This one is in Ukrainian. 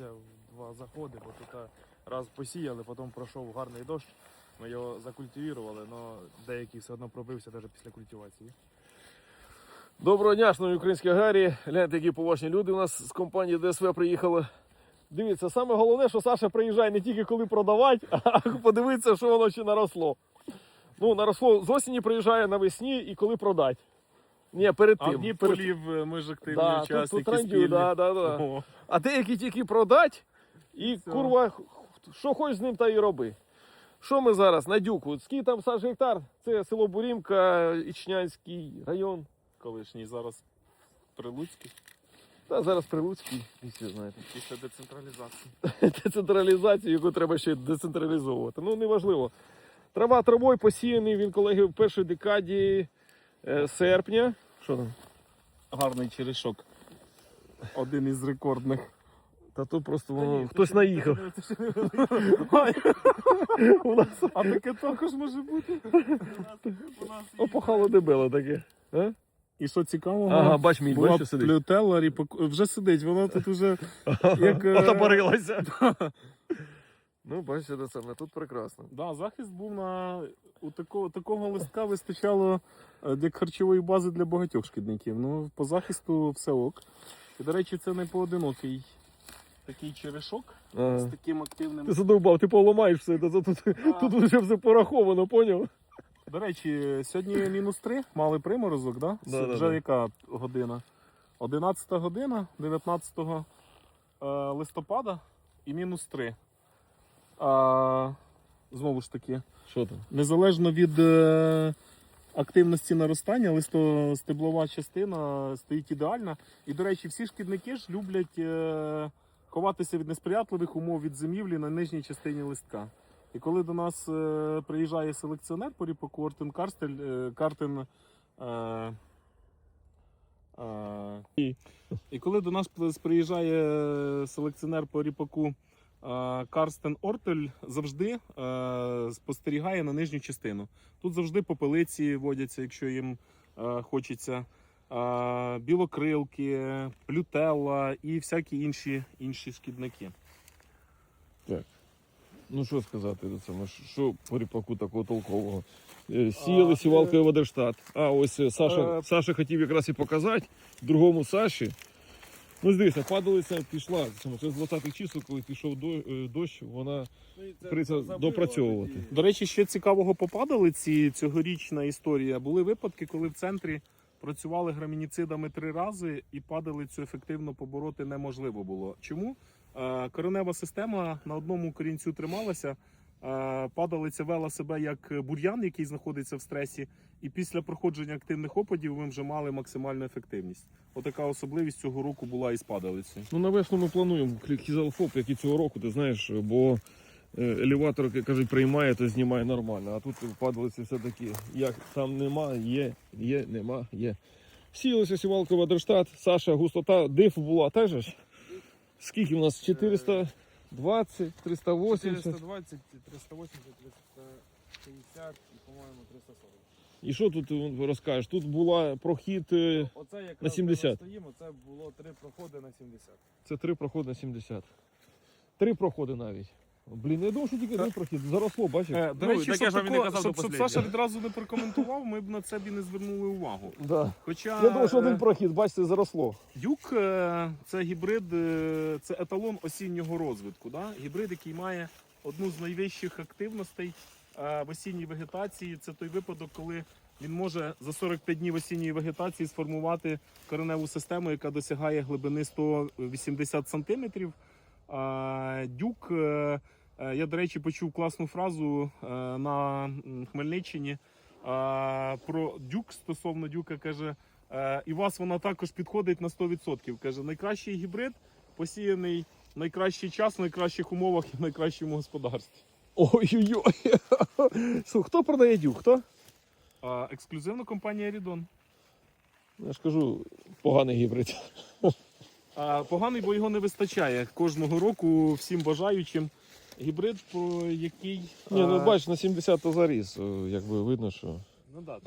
вкладався в два заходи, бо тут раз посіяли, потім пройшов гарний дощ. Ми його закультивували, але деякий все одно пробився навіть після культивації. Доброго дня, шановні українські аграрії. Гляньте, які поважні люди у нас з компанії ДСВ приїхали. Дивіться, саме головне, що Саша приїжджає не тільки коли продавати, а подивитися, що воно ще наросло. Ну, наросло з осені приїжджає навесні і коли продати. Ні, перед тим. дні перед... полів е, ми ж активні Да, тут, учасники тут рандю, спільні. да, да, да. О, А деякі тільки продать, і Все. курва, що хочеш з ним, та й роби. Що ми зараз на дюку? Скільки там Саш гектар? Це село Бурімка, Ічнянський район. колишній зараз Прилуцький Та зараз Прилуцький, всі знаєте. після децентралізації. Децентралізацію, яку треба ще децентралізовувати. Ну, неважливо. Трава травою посіяний, він, колеги, в першій декаді серпня. Що там? Гарний черешок. Один із рекордних. Та тут просто воно, хтось наїхав. У нас А таке також може бути. опахало дебело таке. І що цікавого? Ага, бач, мій, була сидить. плютелла, ріпак... вже сидить, воно тут уже як. е, Отоборилося. Ну, бачите, саме тут прекрасно. Да, захист був на у такого, такого листка вистачало е, як харчової бази для багатьох шкідників. Ну, по захисту все ок. І, до речі, це не поодинокий такий черешок з таким активним. Ти задовбав, ти поламаєш все, тут, тут, тут вже все пораховано, поняв? До речі, сьогодні мінус 3, мали приморозок, да? Да, да, Вже да. яка година? 11 година, 19 е, листопада і мінус 3. А, знову ж таки, Що там? незалежно від е, активності наростання, листостеблова частина стоїть ідеальна. І, до речі, всі шкідники ж люблять е, ховатися від несприятливих умов від зимівлі на нижній частині листка. І коли до нас е, приїжджає селекціонер по ріпаку Ортен Карстель, е, Картен. Е, е, і коли до нас приїжджає селекціонер по ріпаку Карстен Ортель, завжди е, спостерігає на нижню частину. Тут завжди попелиці водяться, якщо їм е, хочеться. е, Білокрилки, плютелла і всякі інші, інші шкідники. Ну що сказати до цього? Що по ріпаку такого толкового? Е, Сіяли сівалкою Водерштат. А ось е, Саша, Е. Саша хотів якраз і показати другому Саші. Ну, дивися, падалиця пішла. Це з 20-х чисел, коли пішов до- е, дощ, вона прийшла допрацьовувати. До речі, ще цікавого попадали ці цьогорічна історія. Були випадки, коли в центрі працювали грамініцидами три рази і падалицю ефективно побороти неможливо було. Чому? Е, Коренева система на одному корінцю трималася. Е, Падалиця вела себе як бур'ян, який знаходиться в стресі, і після проходження активних опадів ми вже мали максимальну ефективність. Отака особливість цього року була із падалицею. Ну, на весну ми плануємо хізалфоп, як і цього року, ти знаєш, бо е, елеватор, як кажуть, приймає, то знімає нормально. А тут падалиці все-таки, як там нема, є, є, нема, є. Сілися сівалка Вадерштат, Саша, густота, диф була теж. ж? Скільки у нас? 420, 380. 420, 380, 360 і, по-моєму, 340. І що тут е, розкажеш? Тут була прохід, е, Оце якраз На 70. де ми стоїмо, це було три проходи на 70. це три проходи на 70. Три проходи навіть. Блін, я думав, що тільки один прохід. Заросло, бачиш? Е, До Ну, так щоб, я ж вам і не казав щоб, до щоб последнього. Саша відразу не прокоментував, ми б на це б і не звернули увагу. Да. Хоча Я думав, що е, один прохід, бачите, заросло. Дюк е, це гібрид, е, це еталон осіннього розвитку. Да? Гібрид, який має одну з найвищих активностей е, в осінній вегетації. Це той випадок, коли він може за 45 днів осінньої вегетації сформувати кореневу систему, яка досягає глибини 180 сантиметрів. Е, Дюк, е, е, я, до речі, почув класну фразу е, на Хмельниччині. е, Про дюк стосовно дюка каже: Е, І вас вона також підходить на 100%. Каже, найкращий гібрид посіяний найкращий час, в найкращих умовах і в найкращому господарстві. Ой-ой-ой. Хто продає дюк? Хто? А, ексклюзивно компанія Рідон. Я ж кажу, поганий гібрид. Поганий, бо його не вистачає кожного року всім бажаючим. Гібрид, по який. Ні, ну бач, на 70 то заріс. Якби видно, що. ну, да,